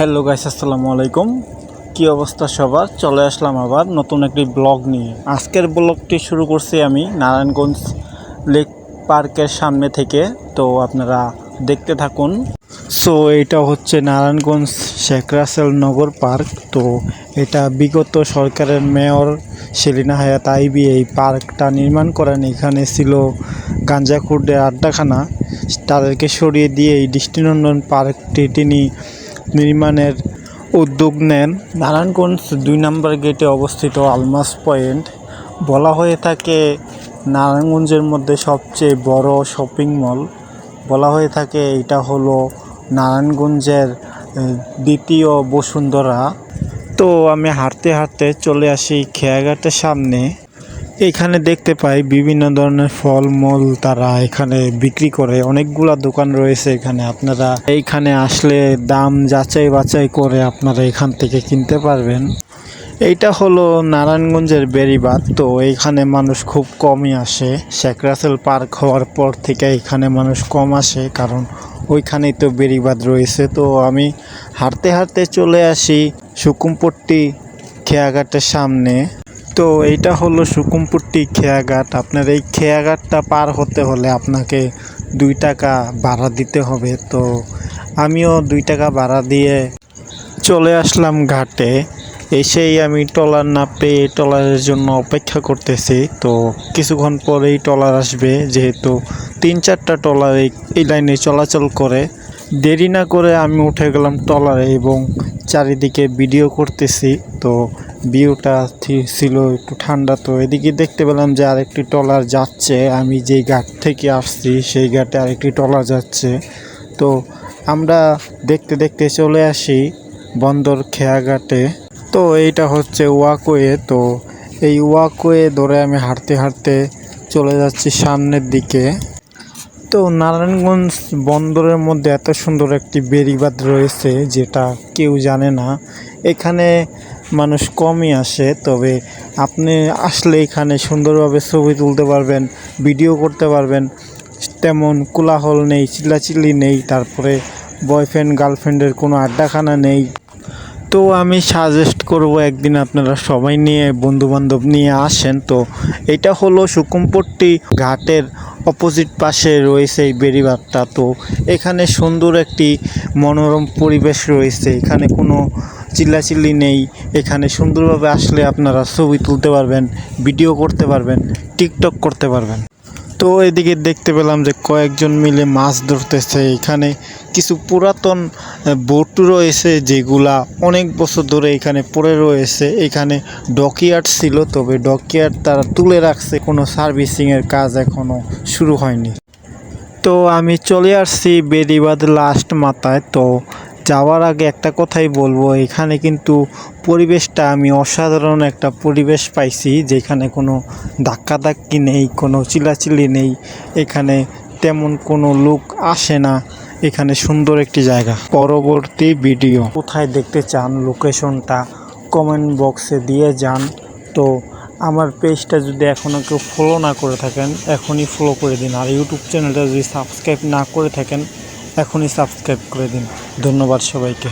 Hello guys আসসালামু আলাইকুম। কি অবস্থা সবার? চলে আসলাম আবার নতুন একটি ব্লগ নিয়ে। আজকের ব্লগটি শুরু করছি আমি নারায়ণগঞ্জ লেক পার্কের সামনে থেকে। তো আপনারা দেখতে থাকুন। সো এটা হচ্ছে নারায়ণগঞ্জ শেখ রাসেল নগর পার্ক। তো এটা বিগত সরকারের মেয়র সেলিনা হায়াত আইবি এই পার্কটা নির্মাণ করেন। এখানে ছিল গাঞ্জাখুর্ডের আড্ডাখানা। তাদেরকে সরিয়ে দিয়ে এই দৃষ্টিনন্দন পার্কটি তিনি নির্মাণের উদ্যোগ নেন। নারায়ণগঞ্জ দুই নম্বর গেটে অবস্থিত আলমাস পয়েন্ট। বলা হয়ে থাকে নারায়ণগঞ্জের মধ্যে সবচেয়ে বড় শপিং মল। বলা হয়ে থাকে এটা হলো নারায়ণগঞ্জের দ্বিতীয় বসুন্ধরা। তো আমি হাঁটতে হাঁটতে চলে আসি খেয়াঘাটের সামনে। এখানে দেখতে পাই বিভিন্ন ধরনের ফলমূল তারা এখানে বিক্রি করে। অনেকগুলা দোকান রয়েছে এখানে। আপনারা এইখানে আসলে দাম যাচাই বাছাই করে আপনারা এখান থেকে কিনতে পারবেন। এইটা হলো নারায়ণগঞ্জের বেড়িবাঁধ। তো এইখানে মানুষ খুব কমই আসে। শেখ রাসেল পার্ক হওয়ার পর থেকে এখানে মানুষ কম আসে, কারণ ওইখানেই তো বেরিবাদ রয়েছে। তো আমি হাঁটতে হাঁটতে চলে আসি সুকুমপট্টি খেয়াঘাটের সামনে। তো এইটা হলো সুকুমপুট্টি খেয়াঘাট। আপনার এই খেয়াঘাটটা পার হতে হলে আপনাকে দুই টাকা ভাড়া দিতে হবে। তো আমিও দুই টাকা ভাড়া দিয়ে চলে আসলাম ঘাটে। এসেই আমি ট্রলার না পেয়ে ট্রলারের জন্য অপেক্ষা করতেছি। তো কিছুক্ষণ পরেই ট্রলার আসবে, যেহেতু তিন চারটা ট্রলার এই এই লাইনে চলাচল করে। দেরি না করে আমি উঠে গেলাম ট্রলারে এবং চারিদিকে ভিডিও করতেছি। তো ভিউটা ছিল একটু ঠান্ডা, তো এদিকে দেখতে পেলাম যে আরেকটি ট্রলার যাচ্ছে। আমি যেই ঘাট থেকে আসছি, সেই ঘাটে আরেকটি ট্রলার যাচ্ছে। তো আমরা দেখতে দেখতে চলে আসি বন্দর খেয়াঘাটে তো এইটা হচ্ছে ওয়াকওয়ে। তো এই ওয়াকওয়ে ধরে আমি হাঁটতে হাঁটতে চলে যাচ্ছি সামনের দিকে। তো নারায়ণগঞ্জ বন্দরের মধ্যে এত সুন্দর একটি বেড়িবাঁধ রয়েছে, যেটা কেউ জানে না। এখানে মানুষ কমই আসে, তবে আপনি আসলে এখানে সুন্দরভাবে ছবি তুলতে পারবেন, ভিডিও করতে পারবেন। তেমন কোলাহল নেই, চিল্লাচিল্লি নেই, তারপরে বয়ফ্রেন্ড গার্লফ্রেন্ডের কোনো আড্ডাখানা নেই। তো আমি সাজেস্ট করব একদিন আপনারা সবাই নিয়ে বন্ধু বান্ধব নিয়ে আসেন। তো এটা হলো সুকুমপট্টি ঘাটের অপোজিট পাশে রয়েছে এই বেড়িবাঁধটা। তো এখানে সুন্দর একটি মনোরম পরিবেশ রয়েছে। এখানে কোনো চিল্লাচিল্লি নেই। এখানে সুন্দরভাবে আসলে আপনারা ছবি তুলতে পারবেন, ভিডিও করতে পারবেন, টিকটক করতে পারবেন। তো এদিকে দেখতে পেলাম যে কয়েকজন মিলে মাছ ধরতেছে। এখানে কিছু পুরাতন বোট রয়েছে যেগুলা অনেক বছর ধরে এখানে পড়ে রয়েছে। এখানে ডকিয়ার্ড ছিল, তবে ডকিয়ার্ড তারা তুলে রাখছে। কোনো সার্ভিসিংয়ের কাজ এখনও শুরু হয়নি। তো আমি চলে আসছি বেড়িবাঁধ লাস্ট মাথায়। তো যাওয়ার আগে একটা কথাই বলব, এখানে কিন্তু পরিবেশটা আমি অসাধারণ একটা পরিবেশ পাইছি, যেখানে কোনো ধাক্কাধাক্কি নেই, কোনো চিলাচিলি নেই, এখানে তেমন কোনো লোক আসে না, এখানে সুন্দর একটি জায়গা। পরবর্তী ভিডিও। কোথায় দেখতে চান লোকেশনটা কমেন্ট বক্সে দিয়ে যান। তো আমার পেজটা যদি এখনও কেউ ফলো না করে থাকেন, এখনই ফলো করে দিন। আর ইউটিউব চ্যানেলটা যদি সাবস্ক্রাইব না করে থাকেন এখনই সাবস্ক্রাইব করে দিন। ধন্যবাদ সবাইকে।